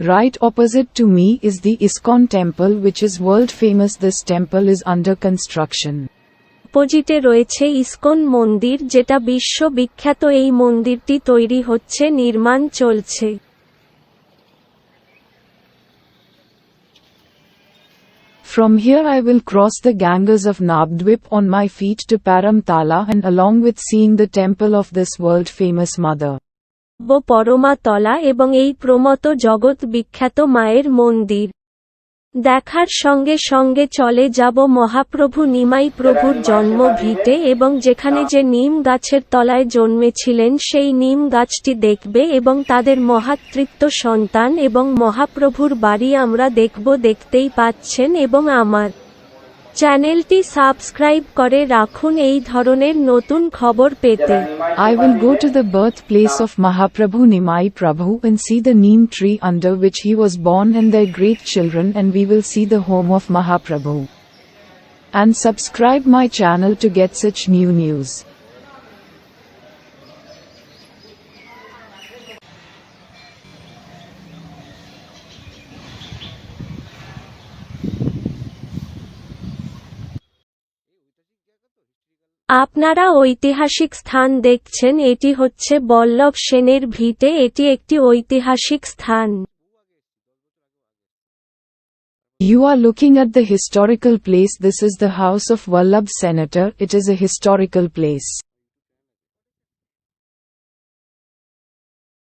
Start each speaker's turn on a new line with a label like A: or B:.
A: Right opposite to me is the ISKCON temple which is world famous. This temple is under construction.
B: অপোজিটে রয়েছে ISKCON মন্দির যেটা বিশ্ব বিখ্যাত এই মন্দিরটি তৈরি হচ্ছে নির্মাণ চলছে
A: From here I will cross the Ganges of Nabdwip on my feet to Paramtala and along with seeing the temple of this world famous mother.
B: পরমাতলা এবং এই প্রমত জগৎ বিখ্যাত মায়ের মন্দির। দেখার সঙ্গে সঙ্গে চলে যাব মহাপ্রভু নিমাই প্রভুর জন্ম ভিটে এবং যেখানে যে নিম গাছের তলায় জন্মেছিলেন সেই নিম গাছটি দেখবে এবং তাদের মহাতৃত্ব সন্তান এবং মহাপ্রভুর বাড়ি আমরা দেখব দেখতেই পাচ্ছেন এবং আমার চ্যানেলটি সাবস্ক্রাইব করে রাখুন এই ধরনের নতুন খবর পেতে
A: I will go to the birthplace of Mahaprabhu Nimai Prabhu and see the neem tree under which he was born and their great children and we will see the home of Mahaprabhu. And subscribe my channel to get such new news.
B: আপনারা ঐতিহাসিক স্থান দেখছেন এটি হচ্ছে বল্লভ সেনের ভিটে এটি একটি ঐতিহাসিক স্থান
A: You are looking at the historical place this is the house of Vallabh Senator it is a historical place.